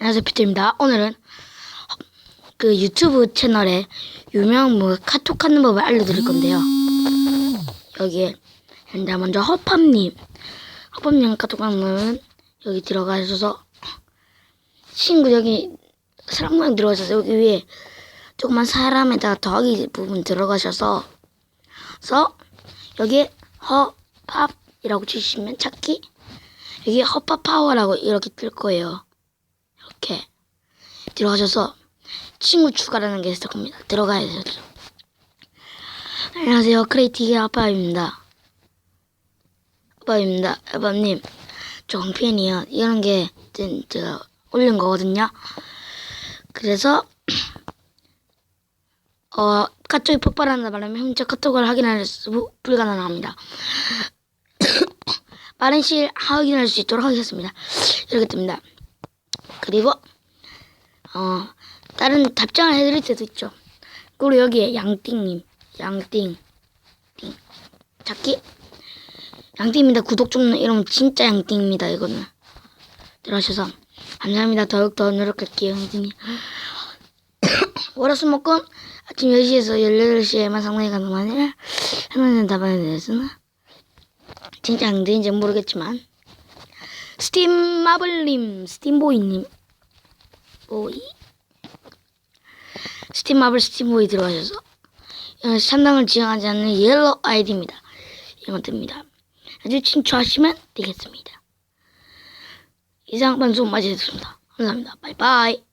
안녕하세요 피터입니다. 오늘은 그 유튜브 채널에 유명 뭐 카톡 하는 법을 알려드릴 건데요. 여기에 일단 먼저 허팝님 허팝님 카톡 하는 여기 들어가셔서 친구 여기 사람 모양 들어가셔서 여기 위에 조그만 사람에다가 더하기 부분 들어가셔서 서 여기에 허팝이라고 치시면 찾기 여기 허팝 파워라고 이렇게 뜰 거예요. 이렇게 들어가셔서 친구 추가라는 게 있을 겁니다. 들어가야 되죠. 안녕하세요. 크레이티의 아빠입니다. 아빠입니다. 아빠님, 저 홍팬이요. 이런 게 제- 제가 올린 거거든요. 그래서 어 카톡이 폭발한다 말하면 현재 카톡을 확인할 수 불가능합니다. 빠른 시일 확인할 수 있도록 하겠습니다. 이렇게 뜹니다. 그리고 어 다른 답장을 해드릴 때도 있죠. 그리고 여기에 양띵님, 양띵, 띵 찾기 양띵입니다. 구독 좀 이러면 진짜 양띵입니다. 이거는 들어가셔서 감사합니다. 더욱 더 노력할게요, 양띵님. 월화수목금 아침 10시에서 18시에만 상당히 가능하냐? 해놓는 답안에 대해서는 진짜 양띵인지 모르겠지만 스팀 마블님, 스팀보이님, 보이, 스팀 마블 스팀 보이 들어가셔서 이건 상당을 지정하지 않는 옐로 아이디입니다. 이런 것듭니다. 아주 친추하시면 되겠습니다. 이상 방송 마치겠습니다. 감사합니다. 바이바이.